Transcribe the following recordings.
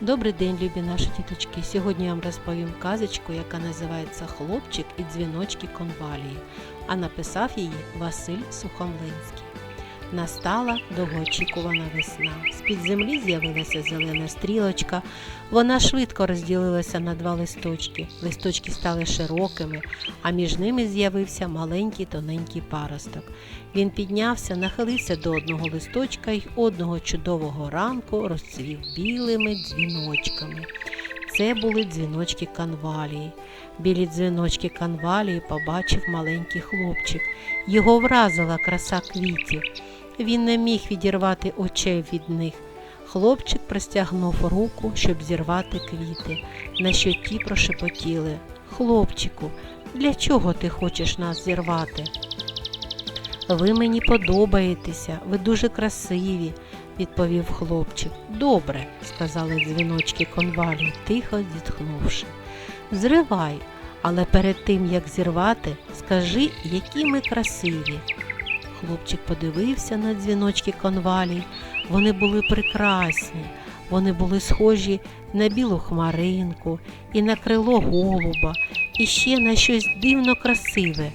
Добрий день, любі наші діточки. Сьогодні я вам розповім казочку, яка називається Хлопчик і дзвіночки конвалії, а написав її Василь Сухомлинський. Настала довгоочікувана весна. З-під землі з'явилася зелена стрілочка. Вона швидко розділилася на два листочки. Листочки стали широкими, а між ними з'явився маленький тоненький паросток. Він піднявся, нахилився до одного листочка й одного чудового ранку розцвів білими дзвіночками. Це були дзвіночки канвалії. Білі дзвіночки канвалії побачив маленький хлопчик. Його вразила краса квітів. Він не міг відірвати очей від них. Хлопчик простягнув руку, щоб зірвати квіти, на що ті прошепотіли. Хлопчику, для чого ти хочеш нас зірвати? Ви мені подобаєтеся, ви дуже красиві, відповів хлопчик. Добре, сказали дзвіночки конвалі, тихо зітхнувши. Зривай, але перед тим як зірвати, скажи, які ми красиві. Хлопчик подивився на дзвіночки конвалі. Вони були прекрасні, вони були схожі на білу хмаринку і на крило голуба, і ще на щось дивно красиве.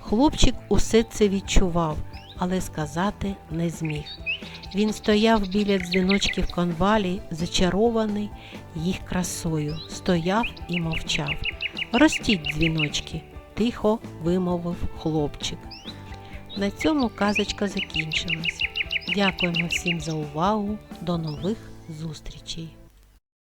Хлопчик усе це відчував, але сказати не зміг. Він стояв біля дзвіночків конвалі, зачарований їх красою, стояв і мовчав. Ростіть дзвіночки, тихо вимовив хлопчик. На цьому казочка закінчилась. Дякуємо всім за увагу. До нових зустрічей!